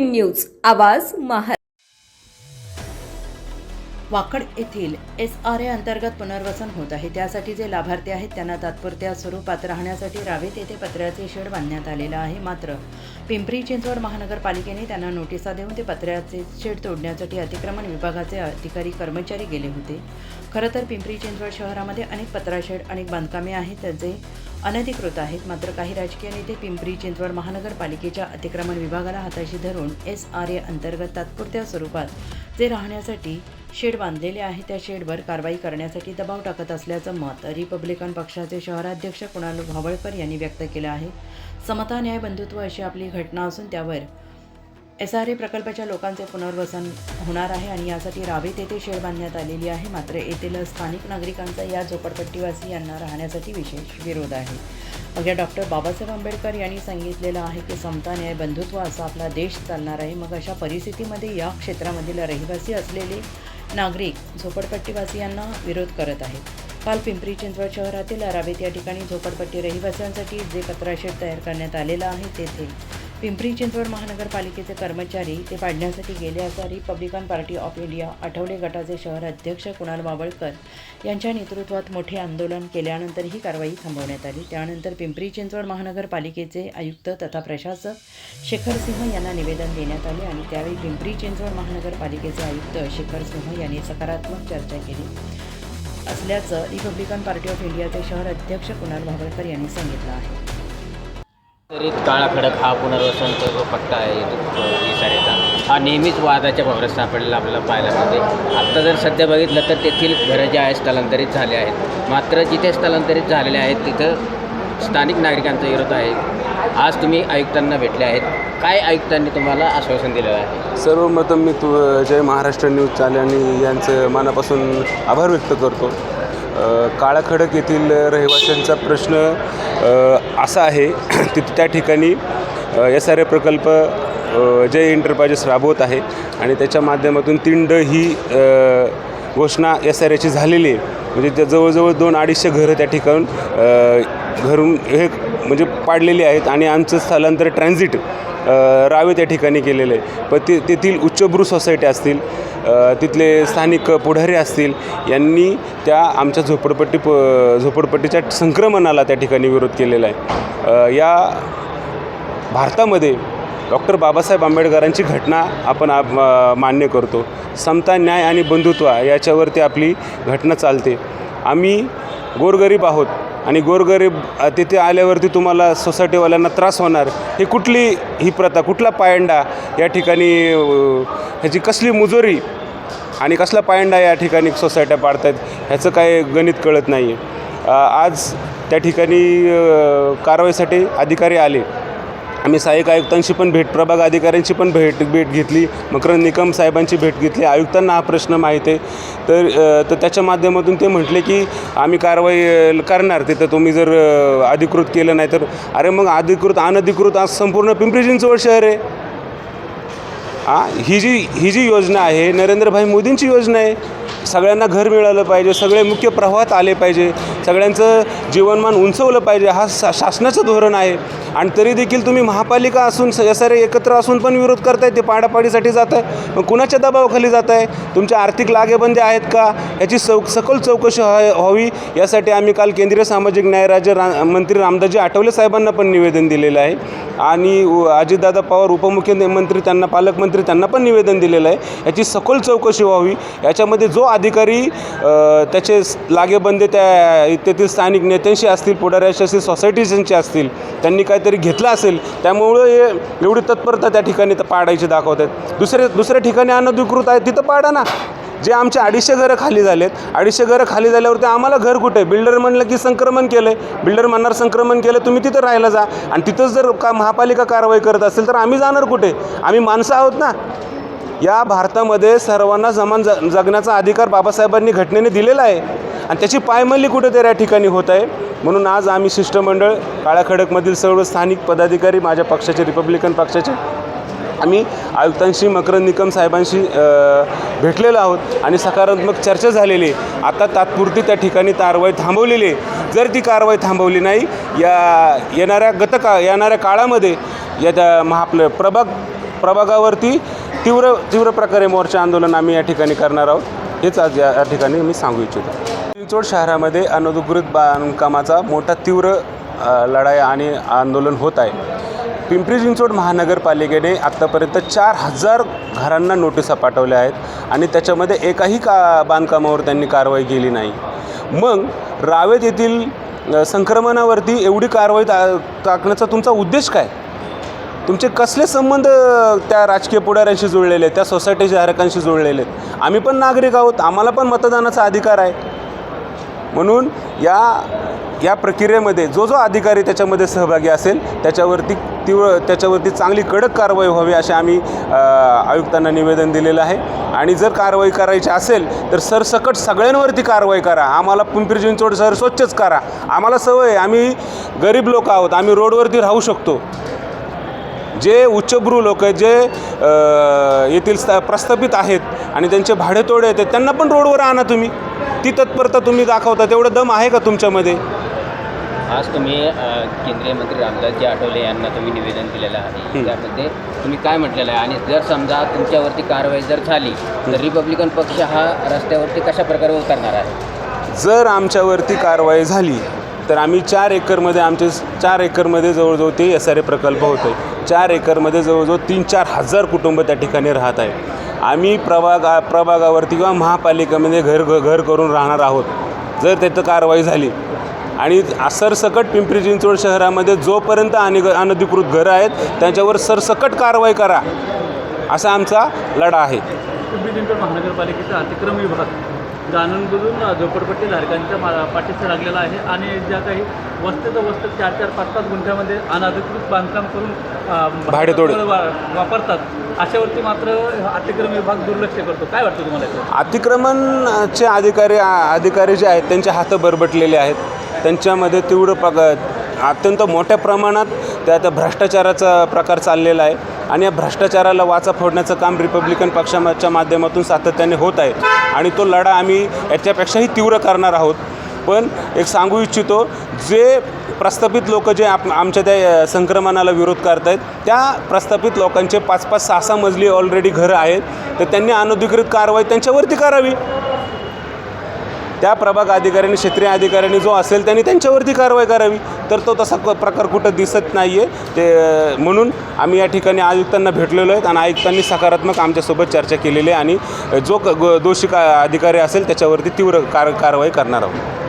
News आवाज महा वाकड येथील S R A अंतर्गत पुनर्वसन होत आहे. त्यासाठी जे लाभार्थी आहेत त्यांना तात्पुरत्या स्वरूपात राहण्यासाठी रावेत येथे पत्र्याचे शेड बांधण्यात आलेलं आहे. मात्र पिंपरी चिंचवड महानगरपालिकेने त्यांना नोटिसा देऊन ते पत्र्याचे शेड तोडण्यासाठी अतिक्रमण विभागाचे अधिकारी कर्मचारी गेले होते. खरं तर पिंपरी चिंचवड शहरामध्ये अनेक पत्रा शेड अनेक बांधकामे आहेत जे अनधिकृत आहेत. मात्र काही राजकीय नेते पिंपरी चिंचवड महानगरपालिकेच्या अतिक्रमण विभागाला हाताशी धरून एस आर ए अंतर्गत तात्पुरत्या स्वरूपात जे राहण्यासाठी शेड बांधलेले आहे. त्या शेडवर कारवाई करण्यासाठी दबाव टाकत असल्याचं मत रिपब्लिकन पक्षाचे शहराध्यक्ष कुणाल भावळकर यांनी व्यक्त केलं आहे. समता न्याय बंधुत्व अशी आपली घटना असून त्यावर एस आर ए प्रकल्पाच्या लोकांचे पुनर्वसन होणार आहे आणि यासाठी रावेत येथे शेड बांधण्यात आलेली आहे. मात्र येथील स्थानिक नागरिकांचा या झोपडपट्टीवासी यांना राहण्यासाठी विशेष विरोध आहे. मग या डॉक्टर बाबासाहेब आंबेडकर यांनी सांगितलेलं आहे की समता न्याय बंधुत्व असा आपला देश चालणार आहे. मग अशा परिस्थितीमध्ये या क्षेत्रामधील रहिवासी असलेले नागरिक झोपडपट्टीवासियांना विरोध करत आहेत. काल पिंपरी चिंचवड शहरातील अरावेत या ठिकाणी झोपडपट्टी रहिवाशांसाठी जे पत्राशेड तयार करण्यात आलेलं आहे तेथे पिंपरी चिंचवड महानगरपालिकेचे कर्मचारी ते पाडण्यासाठी गेले असा Republican Party of India Athawale गटाचे शहर अध्यक्ष कुणाल बाबळकर यांच्या नेतृत्वात मोठे आंदोलन केल्यानंतर ही कारवाई थांबवण्यात आली. त्यानंतर पिंपरी चिंचवड महानगरपालिकेचे आयुक्त तथा प्रशासक शेखर सिंह यांना निवेदन देण्यात आले आणि त्यावेळी पिंपरी चिंचवड महानगरपालिकेचे आयुक्त शेखर सिंह यांनी सकारात्मक चर्चा केली. असल्याचं रिपब्लिकन पार्टी ऑफ इंडियाचे शहर अध्यक्ष कुणाल भावळकर यांनी सांगितलं आहे. तरी काळा खडक हा पुनर्वसन जो पट्टा आहे इसाऱ्याचा हा नेहमीच वादाच्या भवरात सापडलेला आपल्याला पाहायला मिळते. आत्ता जर सध्या बघितलं तर तेथील घरं जे आहेत स्थलांतरित झाले आहेत. मात्र जिथे स्थलांतरित झालेले आहेत तिथं स्थानिक नागरिकांचा विरोध आहे. आज तुम्ही आयुक्तांना भेटले आहेत. काय आयुक्तांनी तुम्हाला आश्वासन दिलेलं आहे? सर्वप्रथम मी तू जय महाराष्ट्र न्यूज चाले आणि यांचं मनापासून आभार व्यक्त करतो. काळाखडक येथील रहिवाशांचा प्रश्न असा आहे तिथं त्या ठिकाणी एस आर ए प्रकल्प जय एंटरप्राइजेस राबवत आहे आणि त्याच्या माध्यमातून तीन ड ही घोषणा एस आर एची झालेली आहे. म्हणजे त्या जवळजवळ दोन अडीचशे घरं त्या ठिकाण घरून हे म्हणजे पाडलेली आहेत आणि आमचं स्थलांतर ट्रान्झिट रावे त्या ठिकाणी केलेलं आहे. पण ते तेथील उच्चभ्रू सोसायटी असतील तिथले स्थानिक पुढारी असतील यांनी त्या आमच्या झोपडपट्टी प झोपडपट्टीच्या संक्रमणाला त्या ठिकाणी विरोध केलेला आहे. या भारतामध्ये डॉक्टर बाबासाहेब आंबेडकरांची घटना आपण आ- मान्य करतो. समता न्याय आणि बंधुत्व याच्यावरती आपली घटना चालते. आम्ही गोरगरीब आहोत. आणि गोरगरीब तिथे आल्यावरती तुम्हाला सोसायटीवाल्यांना त्रास होणार. ही कुठली ही प्रथा कुठला पायंडा या ठिकाणी ह्याची कसली मुजोरी आणि कसला पायंडा या ठिकाणी सोसायट्या पाडतात ह्याचं काय गणित कळत नाही आहे आज त्या ठिकाणी कारवाईसाठी अधिकारी आले. आम्ही सहाय्यक आयुक्तांशी पण भेट प्रभाग अधिकाऱ्यांची पण भेट भेट घेतली. मकरंद निकम साहेबांची भेट घेतली. आयुक्तांना हा प्रश्न माहीत आहे. तर तर त्याच्या माध्यमातून ते म्हटले की आम्ही कारवाई करणार. तिथं तुम्ही जर अधिकृत केलं नाही तर अरे मग अधिकृत अनधिकृत आज संपूर्ण पिंपरी चिंचवड शहर आहे. हा ही जी ही जी योजना आहे नरेंद्रभाई मोदींची योजना आहे. सगळ्यांना घर मिळालं पाहिजे सगळे मुख्य प्रवाहात आले पाहिजे सगळ्यांचं जीवनमान उंचवलं पाहिजे हा शा शासनाचं धोरण आहे. आणि तरी देखील तुम्ही महापालिका असून स- सारे एकत्र असून पण विरोध करताय ते पाडापाडीसाठी जात आहे मग कुणाच्या दबावाखाली जात आहे तुमच्या आर्थिक लागेबंदी आहेत का? याची चौ सखोल चौकशी व्हा- व्हावी यासाठी आम्ही काल केंद्रीय सामाजिक न्याय राज्य रा मंत्री रामदासजी आठवले साहेबांना पण निवेदन दिलेलं आहे. आणि अजितदादा पवार उपमुख्यमंत्री त्यांना पालकमंत्री त्यांना पण निवेदन दिलेलं आहे. याची सखोल चौकशी व्हावी याच्यामध्ये जो अधिकारी त्याचे लागेबंदे त्या तेथील स्थानिक नेत्यांशी असतील पुढाऱ्याशी असतील सोसायटीजांशी असतील त्यांनी काहीतरी घेतलं असेल त्यामुळं हे एवढी तत्परता त्या ठिकाणी तर पाडायची दाखवत आहेत. दुसरे दुसऱ्या ठिकाणी अनधिकृत आहे तिथं पाडा ना. जे आमचे अडीचशे घरं खाली झालेत अडीचशे घरं खाली झाल्यावर ते आम्हाला घर कुठे? बिल्डर म्हणलं की संक्रमण केलं आहे बिल्डर म्हणणार संक्रमण केलं तुम्ही तिथं राहायला जा. आणि तिथंच जर का महापालिका कारवाई करत असेल तर आम्ही जाणार कुठे? आम्ही माणसं आहोत ना. या भारतामध्ये सर्वांना समान ज जगण्याचा अधिकार बाबासाहेबांनी घटनेने दिलेला आहे. आणि त्याची पायमल्ली कुठेतरी या ठिकाणी होत आहे. म्हणून आज आम्ही शिष्टमंडळ काळाखडकमधील सर्व स्थानिक पदाधिकारी माझ्या पक्षाचे रिपब्लिकन पक्षाचे आम्ही आयुक्तांशी मकरंद निकम साहेबांशी भेटलेलो आहोत. आणि सकारात्मक चर्चा झालेली आहे. आता तात्पुरती त्या ठिकाणी कारवाई थांबवलेली आहे. जर ती कारवाई थांबवली नाही या येणाऱ्या गतका येणाऱ्या काळामध्ये या त्या महा प्रभाग प्रभागावरती तीव्र तीव्र प्रकारे मोर्चा आंदोलन आम्ही या ठिकाणी करणार आहोत. हेच आज या ठिकाणी मी सांगू इच्छितो. चिंचवड शहरामध्ये अनधिकृत बांधकामाचा मोठा तीव्र लढाई आणि आंदोलन होत आहे. पिंपरी चिंचवड महानगरपालिकेने आत्तापर्यंत चार हजार घरांना नोटिसा पाठवल्या आहेत आणि त्याच्यामध्ये एकाही का बांधकामावर त्यांनी कारवाई केली नाही. मग रावेत येथील संक्रमणावरती एवढी कारवाई टा टाकण्याचा तुमचा उद्देश काय? तुमचे कसले संबंध त्या राजकीय पुढाऱ्यांशी जुळलेले आहेत त्या सोसायटीच्या धारकांशी जुळलेले? आहेत आम्ही पण नागरिक आहोत आम्हाला पण मतदानाचा अधिकार आहे. म्हणून या या प्रक्रियेमध्ये जो जो अधिकारी त्याच्यामध्ये सहभागी असेल त्याच्यावरती तीव्र त्याच्यावरती चांगली कडक कारवाई व्हावी असे आम्ही आयुक्तांना निवेदन दिलेलं आहे. आणि जर कारवाई करायची असेल तर सरसकट सगळ्यांवरती कारवाई करा. आम्हाला पिंपरी चिंचवड शहर स्वच्छच करा. आम्हाला सवय आहे, आम्ही गरीब लोक आहोत आम्ही रोडवरती राहू शकतो. जे उच्चभ्रू लोक आहेत जे येथील स्थ प्रस्थापित आहेत आणि त्यांचे भाडेतोडे आहेत त्यांना पण रोडवर आणा तुम्ही. ती तत्परता तुम्ही दाखवता तेवढं दम आहे का तुमच्यामध्ये? आज तुम्ही केंद्रीय मंत्री रामदासजी आठवले यांना तुम्ही निवेदन दिलेलं आहे. त्यामध्ये तुम्ही काय म्हटलेलं आहे? आणि जर समजा तुमच्यावरती कारवाई जर झाली तर रिपब्लिकन पक्ष हा रस्त्यावरती कशा प्रकारे उतरणार आहे? जर आमच्यावरती कारवाई झाली तर आम्ही चार एकरमध्ये आमचे चार एकरमध्ये जवळजवळ ते एस आर ए प्रकल्प होतो आहे चार एकरमध्ये जवळजवळ तीन चार हजार कुटुंब त्या ठिकाणी राहत आहे आम्ही प्रभागा प्रभागावरती किंवा महापालिकेमध्ये घर घ- घर करून राहणार आहोत. जर तिथं कारवाई झाली आणि सरसकट पिंपरी चिंचवड शहरामध्ये जोपर्यंत आणि अनधिकृत घरं आहेत त्यांच्यावर सरसकट कारवाई करा असा आमचा लढा आहे. पिंपरी चिंचवड महानगरपालिकेचा अतिक्रम विभाग जाणून बुजून झोपडपट्टी धारकांच्या मा पाठीशी लागलेला आहे आणि ज्या काही वस्तीचं वस्त चार चार पाच पाच गुंठ्यामध्ये अनधिकृत बांधकाम करून भाडेतोड. वापरतात अशावरती मात्र अतिक्रम विभाग दुर्लक्ष करतो काय वाटतं तुम्हाला? अतिक्रमणचे अधिकारी अधिकारी जे आहेत त्यांचे हात बरबटलेले आहेत त्यांच्यामध्ये तीव्र प्रक अत्यंत मोठ्या प्रमाणात त्यात भ्रष्टाचाराचा प्रकार चाललेला आहे आणि या भ्रष्टाचाराला वाचा फोडण्याचं काम रिपब्लिकन पक्षाच्या माध्यमातून सातत्याने होत आहे. आणि तो लढा आम्ही याच्यापेक्षाही तीव्र करणार आहोत. पण एक सांगू इच्छितो जे प्रस्थापित लोक जे आप आमच्या त्या संक्रमणाला विरोध करत आहेत त्या प्रस्थापित लोकांचे पाच पाच सहा सहा मजली ऑलरेडी घरं आहेत तर त्यांनी अनधिकृत कारवाई त्यांच्यावरती करावी. त्या प्रभाग अधिकाऱ्यांनी क्षेत्रीय अधिकाऱ्यांनी जो असेल त्यांनी त्यांच्यावरती कारवाई करावी. तर तो तसा क- प्रकार कुठं दिसत नाही आहे ते म्हणून आम्ही या ठिकाणी आयुक्तांना भेटलेलो आहेत आणि आयुक्तांनी सकारात्मक आमच्यासोबत चर्चा केलेली आहे आणि जो क- दोषी का अधिकारी असेल त्याच्यावरती तीव्र कार कारवाई करणार आहोत.